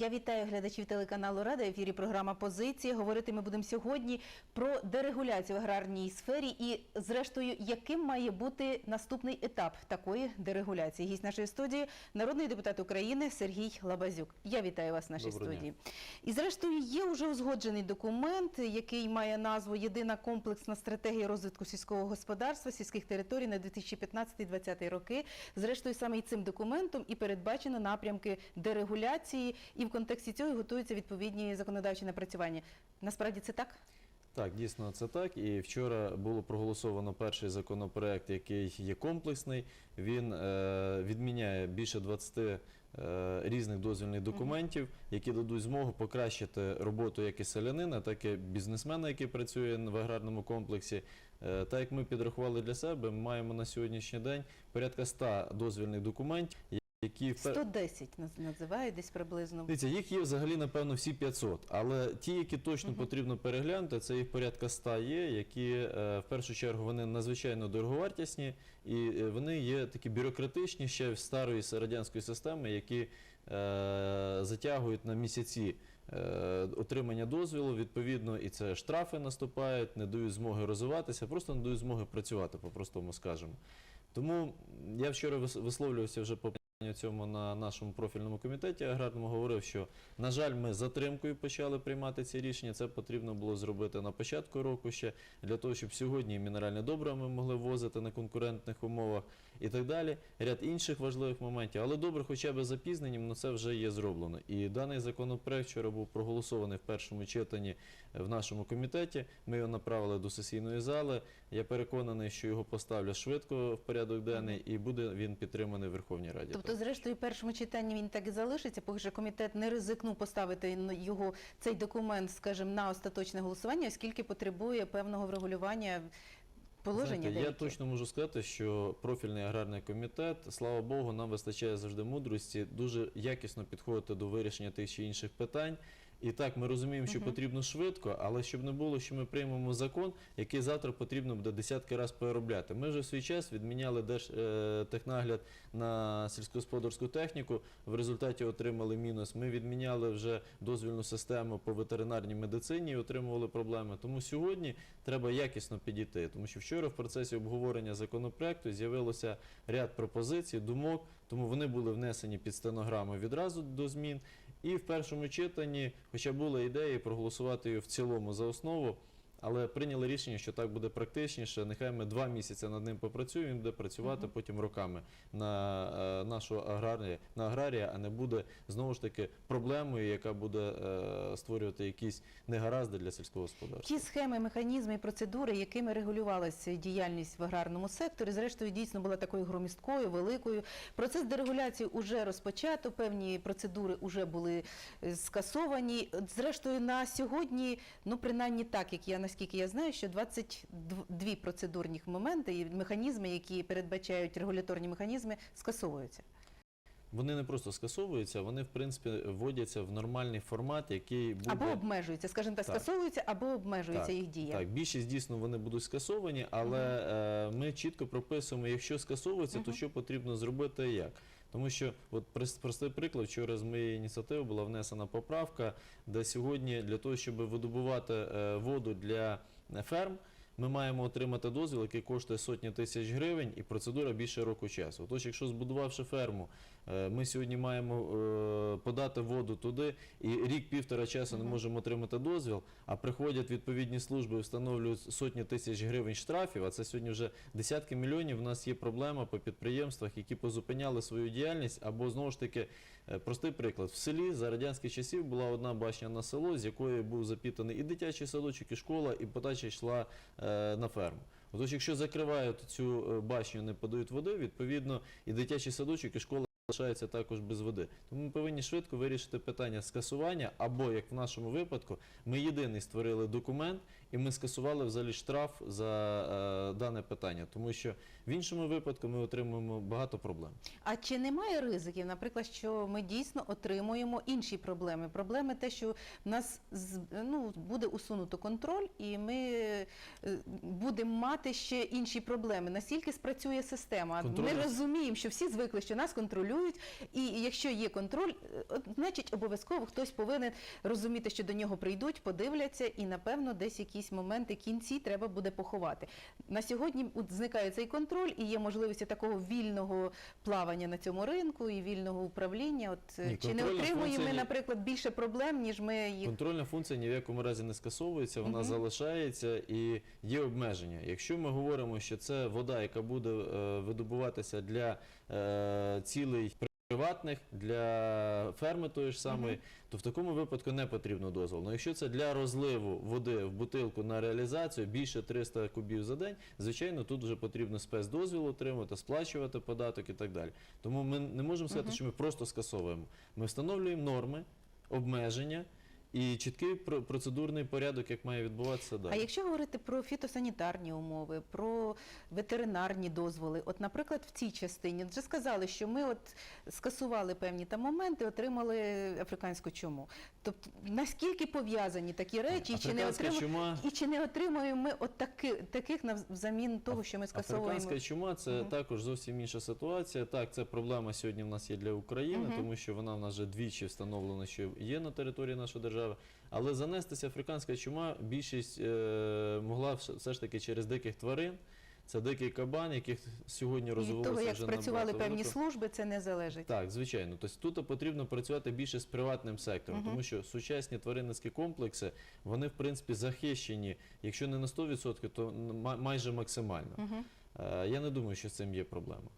Я вітаю глядачів телеканалу Рада. В ефірі програма Позиція. Говорити ми будемо сьогодні про дерегуляцію в аграрній сфері і, зрештою, яким має бути наступний етап такої дерегуляції. Гість нашої студії народний депутат України Сергій Лабазюк. Я вітаю вас в нашій Доброго дня. студії. І зрештою є вже узгоджений документ, який має назву Єдина комплексна стратегія розвитку сільського господарства, сільських територій на 2015-2020 роки. Зрештою, саме і цим документом і передбачено напрямки дерегуляції, і в контексті цього готуються відповідні законодавчі напрацювання. Насправді це так? Так, дійсно це так. І вчора було проголосовано перший законопроект, який є комплексний. Він е, відміняє більше 20 е, різних дозвільних документів, які дадуть змогу покращити роботу як і селянина, так і бізнесмена, який працює в аграрному комплексі. Е, так як ми підрахували для себе, ми маємо на сьогоднішній день порядка 100 дозвільних документів, які 110 наз- називають десь приблизно. Дивіться, їх є взагалі, напевно, всі 500, але ті, які точно потрібно переглянути, це їх порядка 100 є, які е, в першу чергу вони надзвичайно дороговартісні і е, вони є такі бюрократичні ще з старої с- радянської системи, які е, затягують на місяці. е, Отримання дозволу, відповідно, і це штрафи наступають, не дають змоги розвиватися, просто не дають змоги працювати, по-простому скажемо. Тому я вчора вис- висловлювався вже по цьому на нашому профільному комітеті аграрному говорив, що на жаль, ми затримкою почали приймати ці рішення. Це потрібно було зробити на початку року ще для того, щоб сьогодні мінеральне добриво ми могли ввозити на конкурентних умовах і так далі. Ряд інших важливих моментів. Але добре, хоча б запізненням, але це вже є зроблено. І даний законопроект вчора був проголосований в першому читанні в нашому комітеті. Ми його направили до сесійної зали. Я переконаний, що його поставлять швидко в порядок денний і буде він підтриманий в Верховній Раді. Тобто, зрештою, в першому читанні він так і залишиться, поки що комітет не ризикнув поставити його цей документ, скажімо, на остаточне голосування, оскільки потребує певного врегулювання положення. Знаєте, я точно можу сказати, що профільний аграрний комітет, слава Богу, нам вистачає завжди мудрості дуже якісно підходити до вирішення тих чи інших питань. І так, ми розуміємо, що потрібно швидко, але щоб не було, що ми приймемо закон, який завтра потрібно буде десятки разів переробляти. Ми вже в свій час відміняли держтехнагляд на сільськогосподарську техніку. В результаті отримали мінус. Ми відміняли вже дозвільну систему по ветеринарній медицині і отримували проблеми. Тому сьогодні треба якісно підійти. Тому що вчора в процесі обговорення законопроекту з'явилося ряд пропозицій, думок, тому вони були внесені під стенограму відразу до змін. І в першому читанні, хоча були ідеї проголосувати в цілому за основу, але прийняли рішення, що так буде практичніше. Нехай ми два місяці над ним попрацюємо, він буде працювати потім роками на е, нашого аграрія, на аграрія, а не буде знову ж таки проблемою, яка буде е, створювати якісь негаразди для сільського господарства. Ті схеми, механізми і процедури, якими регулювалася діяльність в аграрному секторі, зрештою дійсно була такою громісткою, великою. Процес дерегуляції вже розпочато, певні процедури вже були е, скасовані. Зрештою, на сьогодні, ну принаймні так, як я наскільки я знаю, що 22 процедурних моменти і механізми, які передбачають регуляторні механізми, скасовуються. Вони не просто скасовуються, вони в принципі вводяться в нормальний формат, який буде Або обмежуються, скажімо так, Так. скасовуються, або обмежується Так, їх дія. Так, більшість дійсно вони будуть скасовані, але е, ми чітко прописуємо, якщо скасовується, то що потрібно зробити і як. Тому що, от прос- простий приклад, вчора з моєї ініціативи була внесена поправка, де сьогодні для того, щоб видобувати е, воду для е, ферм, ми маємо отримати дозвіл, який коштує сотні тисяч гривень, і процедура більше року часу. Тож, якщо збудувавши ферму, ми сьогодні маємо е, подати воду туди, і рік-півтора часу не можемо отримати дозвіл, а приходять відповідні служби і встановлюють сотні тисяч гривень штрафів. А це сьогодні вже десятки мільйонів. У нас є проблема по підприємствах, які позупиняли свою діяльність, або знову ж таки, е, простий приклад: в селі за радянських часів була одна башня на село, з якої був запітаний і дитячий садочок, і школа, і подача йшла е, на ферму. Отож, якщо закривають цю е, башню, не подають води, відповідно і дитячий садочок, і школа залишаються також без води. Тому ми повинні швидко вирішити питання скасування, або як в нашому випадку, ми єдиний створили документ, і ми скасували взагалі штраф за е, дане питання, тому що в іншому випадку ми отримуємо багато проблем. А чи немає ризиків, наприклад, що ми дійсно отримуємо інші проблеми? Проблеми те, що в нас ну, буде усунуто контроль, і ми е, будемо мати ще інші проблеми. Наскільки спрацює система? Контроль- Ми розуміємо, що всі звикли, що нас контролюють, і якщо є контроль, е, значить обов'язково хтось повинен розуміти, що до нього прийдуть, подивляться, і напевно десь якісь моменти кінці треба буде поховати. На сьогодні зникає цей контроль і є можливість такого вільного плавання на цьому ринку і вільного управління. От е, Ні, чи не отримуємо ми, наприклад, більше проблем, ніж ми їх Контрольна функція ні в якому разі не скасовується, вона Мгм. залишається і є обмеження. Якщо ми говоримо, що це вода, яка буде е, видобуватися для е, цілей приватних, для ферми тої ж самої, то в такому випадку не потрібно дозволу. Но якщо це для розливу води в бутилку на реалізацію більше 300 кубів за день, звичайно, тут вже потрібно спецдозвіл отримати, сплачувати податок і так далі. Тому ми не можемо сказати, що ми просто скасовуємо. Ми встановлюємо норми, обмеження і чіткий про- процедурний порядок, як має відбуватися далі. А якщо говорити про фітосанітарні умови, про ветеринарні дозволи, от, наприклад, в цій частині вже сказали, що ми от скасували певні там моменти, отримали африканську чуму. Тобто наскільки пов'язані такі речі, і чи не отримуємо чума і чи не отримуємо ми от таки, таких взамін того, що ми скасовуємо? Африканська чума це Мгм. також зовсім інша ситуація. Так, це проблема сьогодні в нас є для України, Мгм. тому що вона в нас вже двічі встановлена, що є на території нашої держави. Але занестися африканська чума більшість е, могла все ж таки через диких тварин. Це дикий кабан, яких сьогодні І від розвивалося того, як вже набагато певні велико. служби, це не залежить. Так, звичайно. Тобто тут потрібно працювати більше з приватним сектором, Мгм. тому що сучасні тваринницькі комплекси вони в принципі захищені, якщо не на 100%, то майже максимально. Е, Я не думаю, що з цим є проблема.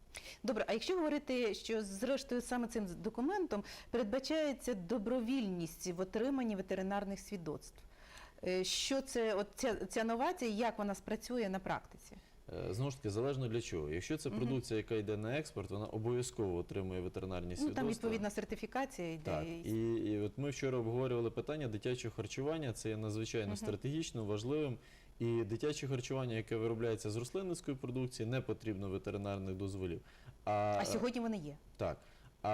Добре, а якщо говорити, що зрештою саме цим документом передбачається добровільність в отриманні ветеринарних свідоцтв. Е, Що це, от ця, ця новація, як вона спрацює на практиці? Е, Знову ж таки, залежно для чого. Якщо це продукція, яка йде на експорт, вона обов'язково отримує ветеринарні Ну, свідоцтва. там відповідна сертифікація йде. Так, і- і, от ми вчора обговорювали питання дитячого харчування. Це є надзвичайно стратегічно важливим. І дитяче харчування, яке виробляється з рослинницької продукції, не потрібно ветеринарних дозволів. А, А сьогодні вони є. так. А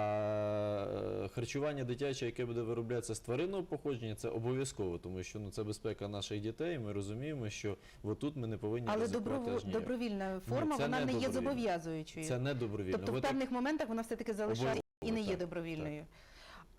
е, харчування дитяче, яке буде вироблятися з тваринного походження, це обов'язково, тому що ну це безпека наших дітей. Ми розуміємо, що отут ми не повинні Але ризикувати доброво- аж ніяк. добровільна форма це вона не не є зобов'язуючою. Це не добровільно. тобто Ви в так- певних моментах вона все-таки залишає і не є так, добровільною.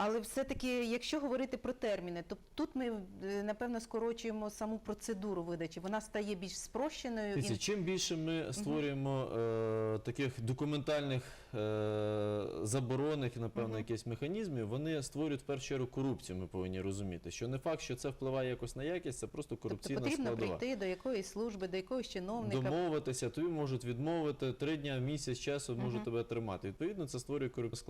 Але все-таки, якщо говорити про терміни, то тут ми е, напевно скорочуємо саму процедуру видачі. Вона стає більш спрощеною Дивіться, і чим більше ми створюємо е, таких документальних е, заборонених, напевно, Мгм. якихось механізмів, вони створюють в першу чергу корупцію. Ми повинні розуміти, що не факт, що це впливає якось на якість, це просто тобто корупційна потрібно складова. прийти до якоїсь служби, до якогось чиновника. Домовитися, тобі можуть відмовити три дня, місяць часу можуть Мгм. тебе тримати. Відповідно, це створює корупційну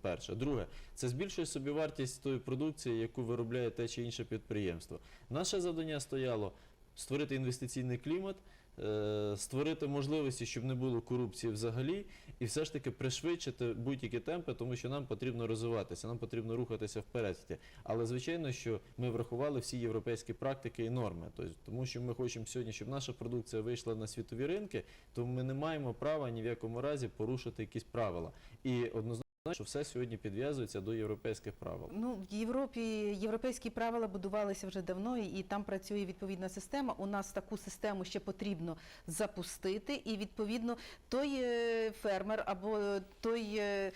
Перше. Друге, це збільшує собівартість тої продукції, яку виробляє те чи інше підприємство. Наше завдання стояло створити інвестиційний клімат. е, Створити можливості, щоб не було корупції взагалі, і все ж таки пришвидшити будь-які темпи, тому що нам потрібно розвиватися, нам потрібно рухатися вперед. Але звичайно, що ми врахували всі європейські практики і норми. Тобто, тому що ми хочемо сьогодні, щоб наша продукція вийшла на світові ринки, то ми не маємо права ні в якому разі порушити якісь правила. І однозначно, що все сьогодні підв'язується до європейських правил. Ну, в Європі європейські правила будувалися вже давно, і там працює відповідна система. У нас таку систему ще потрібно запустити, і відповідно той е, фермер або той. е,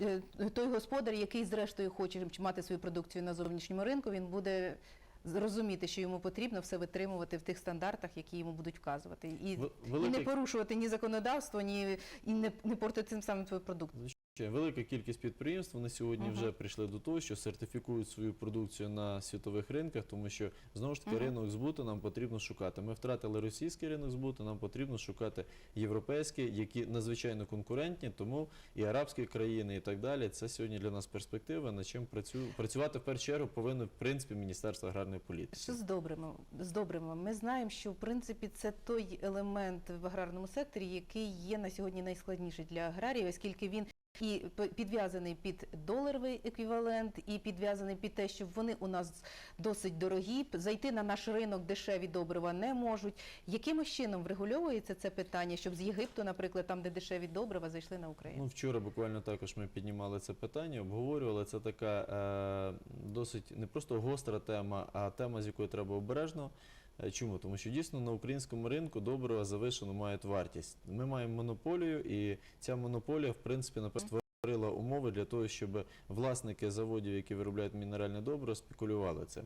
е, Той господар, який зрештою хоче мати свою продукцію на зовнішньому ринку, він буде зрозуміти, що йому потрібно все витримувати в тих стандартах, які йому будуть вказувати, і, Великий... і не порушувати ні законодавство, ні і не, не портити цим самим твою продукцію. Ще Велика кількість підприємств вони сьогодні вже прийшли до того, що сертифікують свою продукцію на світових ринках, тому що знову ж таки ринок збуту нам потрібно шукати. Ми втратили російський ринок збуту, нам потрібно шукати європейський, які надзвичайно конкурентні, тому і арабські країни, і так далі. Це сьогодні для нас перспектива. Над чим працю... працювати в першу чергу повинно в принципі Міністерство аграрної політики. Що з добрими? З добрими? Ми знаємо, що в принципі це той елемент в аграрному секторі, який є на сьогодні найскладніший для аграріїв, оскільки він і підв'язаний під доларовий еквівалент, і підв'язаний під те, що вони у нас досить дорогі. Зайти на наш ринок дешеві добрива не можуть. Якимось чином врегульовується це питання, щоб з Єгипту, наприклад, там, де дешеві добрива, зайшли на Україну? Ну, вчора буквально також ми піднімали це питання, обговорювали. Це така е, досить не просто гостра тема, а тема, з якою треба обережно. Е, Чому? Тому що дійсно на українському ринку добрива завишено мають вартість. Ми маємо монополію, і ця монополія, в принципі, напевно, створила умови для того, щоб власники заводів, які виробляють мінеральне добриво, спекулювали це.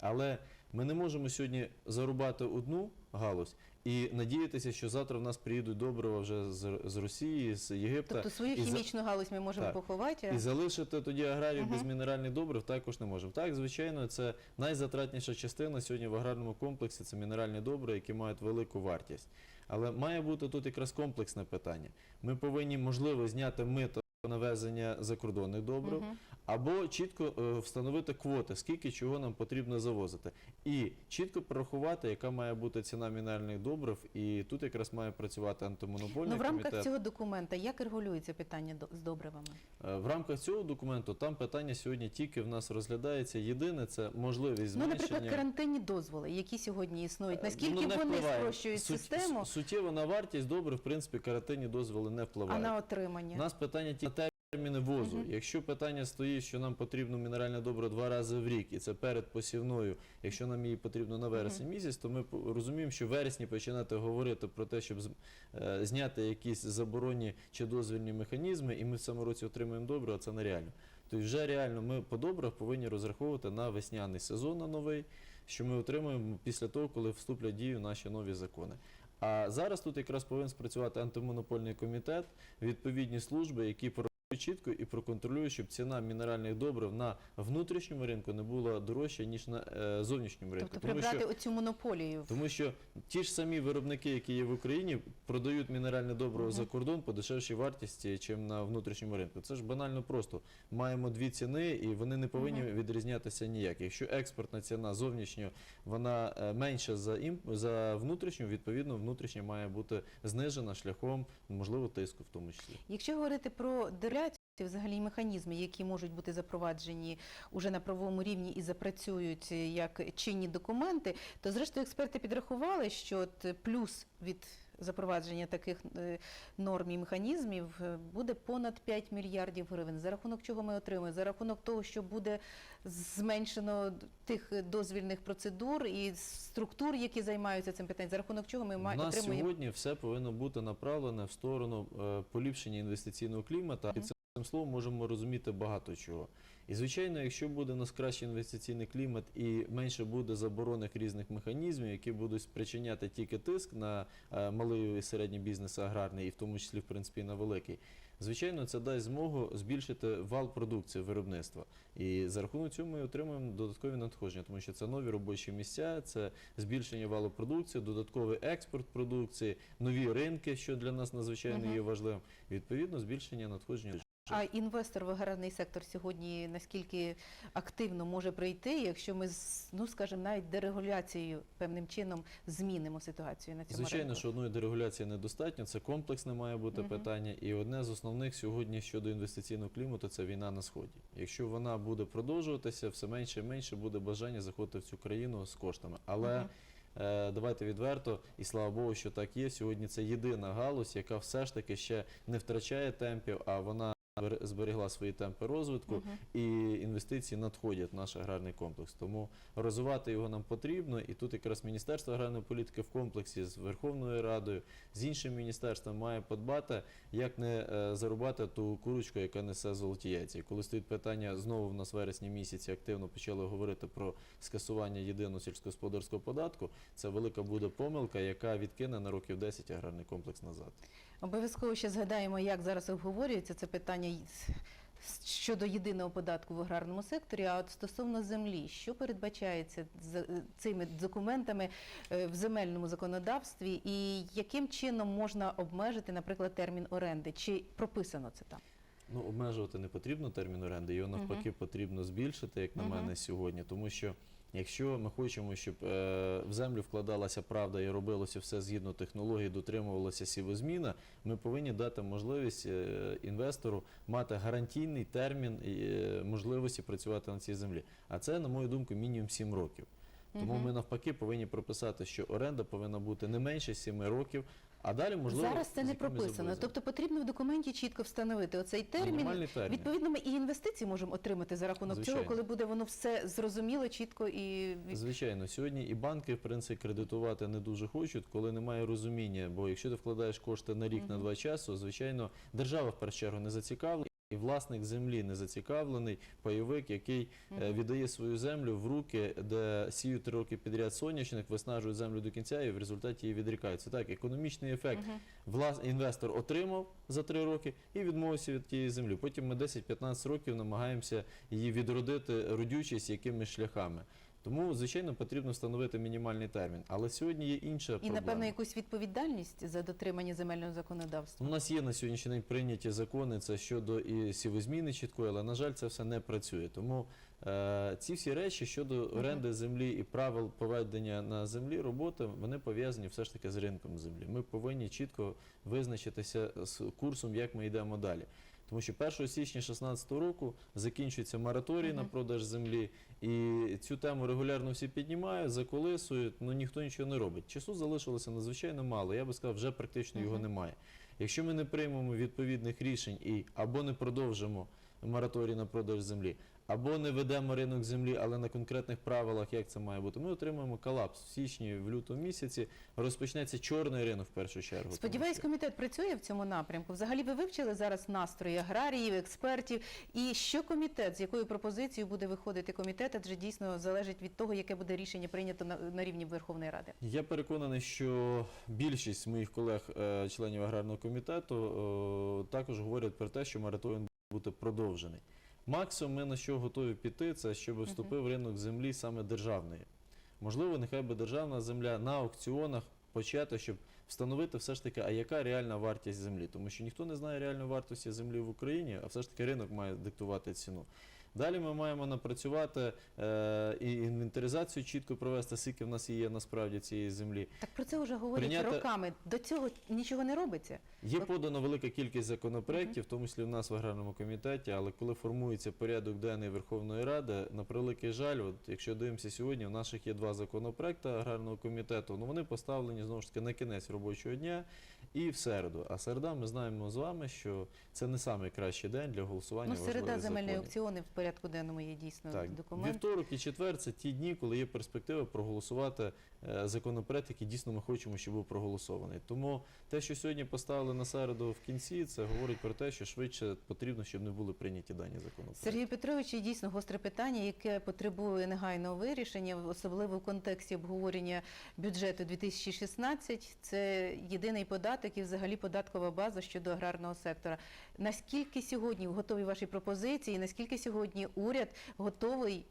Але ми не можемо сьогодні зарубати одну галузь і надіятися, що завтра в нас приїдуть добрива вже з, з Росії, з Єгипта. Тобто свою і за- хімічну галузь ми можемо Так. поховати. І залишити тоді аграрію без мінеральних добрив також не можемо. Так, звичайно, це найзатратніша частина сьогодні в аграрному комплексі це мінеральні добрива, які мають велику вартість. Але має бути тут якраз комплексне питання. Ми повинні, можливо, зняти мито на везення закордонних добрив, Мгм. Або чітко е, встановити квоти, скільки чого нам потрібно завозити, і чітко порахувати, яка має бути ціна мінеральних добрив. І тут якраз має працювати антимонопольний Ну, в рамках комітет. цього документа як регулюється питання з добривами? Е, В рамках цього документу там питання сьогодні тільки в нас розглядається. Єдине це можливість Ну, наприклад, карантинні дозволи, які сьогодні існують. Е, Наскільки ну, вони спрощують Суть- систему, Суттєво на вартість добре, в принципі, карантинні дозволи не а впливають. на У нас питання тільки на терміни возу. Мгм. Якщо питання стоїть, що нам потрібно мінеральне добро два рази в рік, і це перед посівною, якщо нам її потрібно на вересень місяць, то ми розуміємо, що в вересні починати говорити про те, щоб е, зняти якісь заборонні чи дозвільні механізми, і ми в цьому році отримаємо добре, а це нереально. Тобто вже реально ми по добрах повинні розраховувати на весняний сезон на новий, що ми отримаємо після того, коли вступлять в дію наші нові закони. А зараз тут якраз повинен спрацювати антимонопольний комітет, відповідні служби, які чітко і проконтролюють, щоб ціна мінеральних добрив на внутрішньому ринку не була дорожча, ніж на е, зовнішньому ринку. Тобто Тому прибрати що, оцю монополію. тому що ті ж самі виробники, які є в Україні, продають мінеральне добриво за кордон по дешевшій вартості, чим на внутрішньому ринку. Це ж банально просто. Маємо дві ціни, і вони не повинні відрізнятися ніяк. Якщо експортна ціна зовнішньо вона е, менша за за внутрішню, відповідно, внутрішня має бути знижена шляхом можливо тиску, в тому числі. Якщо говорити про дерегуляцію, взагалі механізми, які можуть бути запроваджені уже на правовому рівні і запрацюють е, як чинні документи, то зрештою експерти підрахували, що от плюс від запровадження таких е, норм і механізмів е, буде понад 5 мільярдів гривень. За рахунок чого ми отримаємо? За рахунок того, що буде зменшено тих дозвільних процедур і структур, які займаються цим питанням, за рахунок чого ми У нас отримуємо сьогодні все повинно бути направлене в сторону поліпшення інвестиційного клімату. Цим словом можемо розуміти багато чого. І звичайно, якщо буде у нас кращий інвестиційний клімат і менше буде заборонених різних механізмів, які будуть спричиняти тільки тиск на е, малий і середній бізнес аграрний, і в тому числі в принципі на великий. Звичайно, це дасть змогу збільшити вал продукції виробництва, і за рахунок цього ми отримуємо додаткові надходження, тому що це нові робочі місця, це збільшення валу продукції, додатковий експорт продукції, нові ринки, що для нас надзвичайно є важливим. Відповідно, збільшення надходження. А інвестор в аграрний сектор сьогодні наскільки активно може прийти, якщо ми ну скажімо, навіть дерегуляцією певним чином змінимо ситуацію на цьому Звичайно, ринку? що одної дерегуляції недостатньо, це комплексне має бути Мгм. питання. І одне з основних сьогодні щодо інвестиційного клімату це війна на сході. Якщо вона буде продовжуватися, все менше і менше буде бажання заходити в цю країну з коштами. Але е, давайте відверто, і слава Богу, що так є. Сьогодні це єдина галузь, яка все ж таки ще не втрачає темпів, а вона зберегла свої темпи розвитку Мгм. і інвестиції надходять в наш аграрний комплекс. Тому розвивати його нам потрібно. І тут якраз Міністерство аграрної політики в комплексі з Верховною Радою, з іншим міністерством має подбати, як не е, зарубати ту курочку, яка несе золоті яйця. І коли стоїть питання знову в нас в вересні місяці активно почали говорити про скасування єдиного сільськогосподарського податку, це велика буде помилка, яка відкине на років 10 аграрний комплекс назад. Обов'язково ще згадаємо, як зараз обговорюється це питання щодо єдиного податку в аграрному секторі. А от стосовно землі, що передбачається цими документами е, в земельному законодавстві, і яким чином можна обмежити, наприклад, термін оренди? Чи прописано це там? Ну, обмежувати не потрібно термін оренди, його навпаки потрібно збільшити, як на Мгм. мене, сьогодні, тому що Якщо ми хочемо, щоб е, в землю вкладалася правда і робилося все згідно технології, дотримувалося сівозміна, ми повинні дати можливість е, інвестору мати гарантійний термін е, можливості працювати на цій землі. А це, на мою думку, мінімум 7 років. Тому ми навпаки повинні прописати, що оренда повинна бути не менше 7 років, а далі можливо Зараз це не прописано. Тобто потрібно в документі чітко встановити оцей термін. Термін. Відповідно, ми і інвестиції можемо отримати за рахунок Звичайно. цього, коли буде воно все зрозуміло, чітко і Звичайно, сьогодні і банки, в принципі, кредитувати не дуже хочуть, коли немає розуміння. Бо якщо ти вкладаєш кошти на рік, на два часу, звичайно, держава в першу чергу не зацікавлена. І власник землі не зацікавлений пайовик, який е, віддає свою землю в руки, де сіють три роки підряд соняшник, виснажують землю до кінця і в результаті її відрікають. Це так, економічний ефект. Влас... інвестор отримав за три роки і відмовився від тієї землі. Потім ми 10-15 років намагаємося її відродити родючість якимись шляхами. Тому, звичайно, потрібно встановити мінімальний термін. Але сьогодні є інша і проблема. напевно якусь відповідальність за дотримання земельного законодавства. У нас є на сьогоднішній день прийняті закони, це щодо і сівозміни чіткої, але на жаль, це все не працює. Тому е, ці всі речі щодо оренди землі і правил поведення на землі роботи, вони пов'язані все ж таки з ринком землі. Ми повинні чітко визначитися з курсом, як ми йдемо далі. Тому що 1 січня 2016 року закінчується мораторій на продаж землі, і цю тему регулярно всі піднімають, заколисують, ну ніхто нічого не робить. Часу залишилося надзвичайно мало. Я би сказав, вже практично його немає. Якщо ми не приймемо відповідних рішень і або не продовжимо мораторій на продаж землі, або не ведемо ринок землі, але на конкретних правилах, як це має бути, ми отримаємо колапс в січні, в лютому місяці. Розпочнеться чорний ринок в першу чергу. Сподіваюсь, що- комітет працює в цьому напрямку. Взагалі, ви вивчили зараз настрої аграріїв, експертів. І що комітет, з якою пропозицією буде виходити комітет, адже дійсно залежить від того, яке буде рішення прийнято на, на рівні Верховної Ради. Я переконаний, що більшість моїх колег, е, членів аграрного комітету, е, також говорять про те, що має бути продовжений. Максимум ми на що готові піти, це щоб вступив ринок землі саме державної. Можливо, нехай би державна земля на аукціонах почати, щоб встановити все ж таки, а яка реальна вартість землі. Тому що ніхто не знає реальної вартості землі в Україні, а все ж таки ринок має диктувати ціну. Далі ми маємо напрацювати е, і інвентаризацію чітко провести, скільки в нас є насправді цієї землі. Так про це вже говорять Прийняти- роками. До цього нічого не робиться. Є подано велика кількість законопроєктів, в тому числі в нас в аграрному комітеті, але коли формується порядок денний Верховної Ради, на превеликий жаль, от якщо дивимося сьогодні, у наших є два законопроекти аграрного комітету, ну вони поставлені знову ж таки на кінець робочого дня і в середу. А середа ми знаємо з вами, що це не найкращий день для голосування. Ну, середа земельні аукціони в порядку денному є дійсно Так, документ. вівторок і четвер це ті дні, коли є перспектива проголосувати е, законопроект, який дійсно ми хочемо, щоб був проголосований. Тому те, що сьогодні поставили на середу в кінці, це говорить про те, що швидше потрібно, щоб не були прийняті дані законопроекти. Сергій Петрович, є дійсно гостре питання, яке потребує негайного вирішення, особливо в контексті обговорення бюджету 2016. Це єдиний податок і взагалі податкова база щодо аграрного сектора. Наскільки сьогодні готові ваші пропозиції? Наскільки сьогодні уряд готовий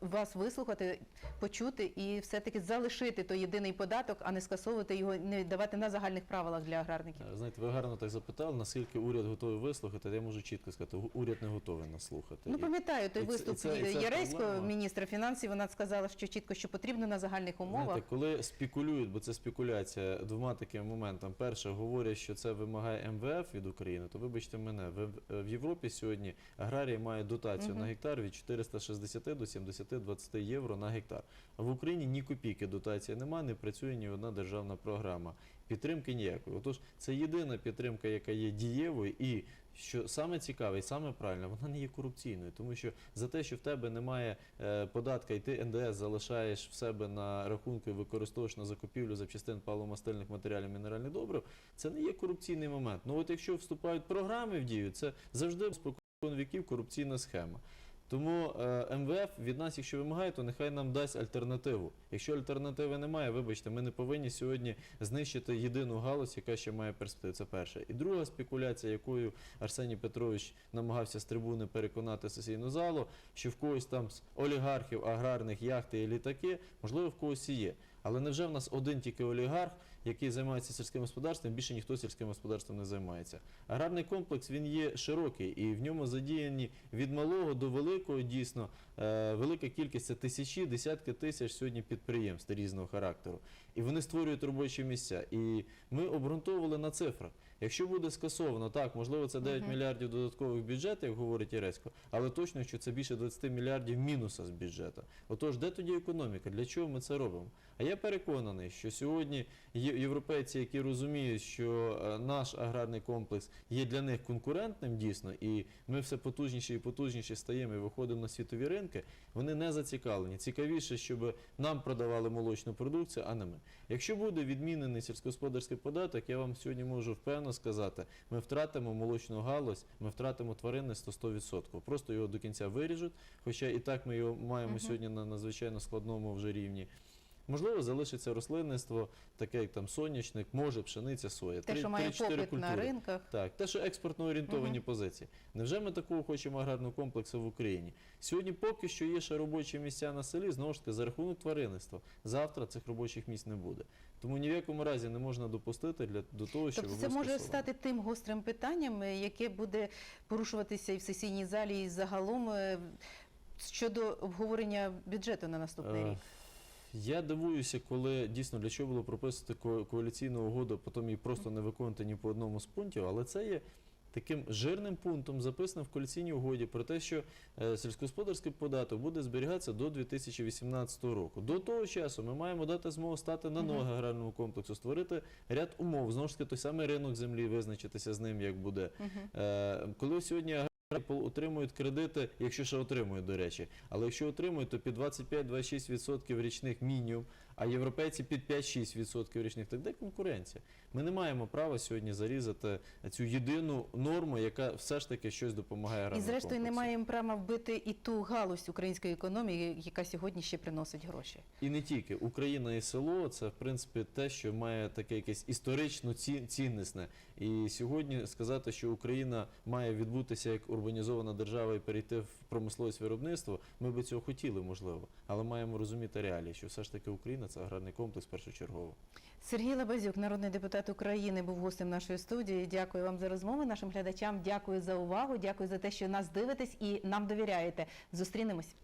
вас вислухати, почути і все-таки залишити той єдиний податок, а не скасовувати його, не давати на загальних правилах для аграрників? Е, Знаєте, ви гарно так запитали, наскільки уряд готовий вислухати. Я можу чітко сказати, уряд не готовий нас слухати. Ну, пам'ятаю той і виступ це- і це Яреського, проблема. міністра фінансів. Вона сказала, що чітко, що потрібно на загальних умовах. Знаєте, коли спекулюють, бо це спекуляція двома такими моментами. Перше, говорять, що це вимагає МВФ від України, то вибачте мене, в, Європі сьогодні аграрії мають дотацію Мгм. на гектар від 460 до 70-20 євро на гектар. А в Україні ні копійки дотації немає, не працює ні одна державна програма. Підтримки ніякої. Отож, це єдина підтримка, яка є дієвою, і що саме цікаве і саме правильне, вона не є корупційною, тому що за те, що в тебе немає е, податка, і ти НДС залишаєш в себе на рахунку і використовуєш на закупівлю запчастин паливомастильних матеріалів мінеральних добрив, це не є корупційний момент. Ну от якщо вступають програми в дію, це завжди спокон віків корупційна схема. Тому е, МВФ від нас, якщо вимагає, то нехай нам дасть альтернативу. Якщо альтернативи немає, вибачте, ми не повинні сьогодні знищити єдину галузь, яка ще має перспективу. Це перше. І друга спекуляція, якою Арсеній Петрович намагався з трибуни переконати сесійну залу, що в когось там з олігархів, аграрних яхти і літаки, можливо, в когось і є. Але невже в нас один тільки олігарх, який займається сільським господарством, більше ніхто сільським господарством не займається? Аграрний комплекс він є широкий і в ньому задіяні від малого до великого дійсно е, велика кількість це тисячі, десятки тисяч сьогодні підприємств різного характеру. І вони створюють робочі місця. І ми обґрунтовували на цифрах. Якщо буде скасовано, так, можливо, це 9 мільярдів додаткових бюджетів, як говорить Єресько, але точно, що це більше 20 мільярдів мінуса з бюджету. Отож, де тоді економіка? Для чого ми це робимо? А я переконаний, що сьогодні європейці, які розуміють, що е, наш аграрний комплекс є для них конкурентним дійсно, і ми все потужніші і потужніші стаємо і виходимо на світові ринки, вони не зацікавлені. Цікавіше, щоб нам продавали молочну продукцію, а не ми. Якщо буде відмінений сільськогосподарський податок, я вам сьогодні можу впевнено сказати, ми втратимо молочну галузь, ми втратимо тваринництво 100%. Просто його до кінця виріжуть, хоча і так ми його маємо сьогодні на надзвичайно складному вже рівні. Можливо, залишиться рослинництво, таке як там соняшник, може пшениця, соя. Те, що має попит на ринках. Так, те, що експортно орієнтовані Мгм. позиції. Невже ми такого хочемо аграрного комплексу в Україні? Сьогодні поки що є ще робочі місця на селі, знову ж таки, за рахунок тваринництва. Завтра цих робочих місць не буде. Тому ні в якому разі не можна допустити для до того, щоб Тобто це може стати тим гострим питанням, е, яке буде порушуватися і в сесійній залі, і загалом е, щодо обговорення бюджету на наступний Е, рік. Я дивуюся, коли дійсно для чого було прописати ко- коаліційну угоду, а потім її просто не виконувати ні по одному з пунктів, але це є таким жирним пунктом записано в коаліційній угоді про те, що е, сільськогосподарський податок буде зберігатися до 2018 року. До того часу ми маємо дати змогу стати на ноги аграрному комплексу, створити ряд умов, знову ж таки той самий ринок землі, визначитися з ним, як буде. Е, коли сьогодні аграрії отримують кредити, якщо ще отримують, до речі, але якщо отримують, то під 25-26% річних мінімум, а європейці під 5-6% річних, так де конкуренція? Ми не маємо права сьогодні зарізати цю єдину норму, яка все ж таки щось допомагає І зрештою не маємо права вбити і ту галузь української економіки, яка сьогодні ще приносить гроші. І не тільки Україна і село це в принципі те, що має таке якесь історично ці- ціннісне. І сьогодні сказати, що Україна має відбутися як урбанізована держава і перейти в промисловість виробництво, ми би цього хотіли, можливо, але маємо розуміти реалії, що все ж таки Україна це аграрний комплекс першочергово. Сергій Лабазюк, народний депутат України, був гостем нашої студії. Дякую вам за розмову. Нашим глядачам дякую за увагу. Дякую за те, що нас дивитесь і нам довіряєте. Зустрінемось.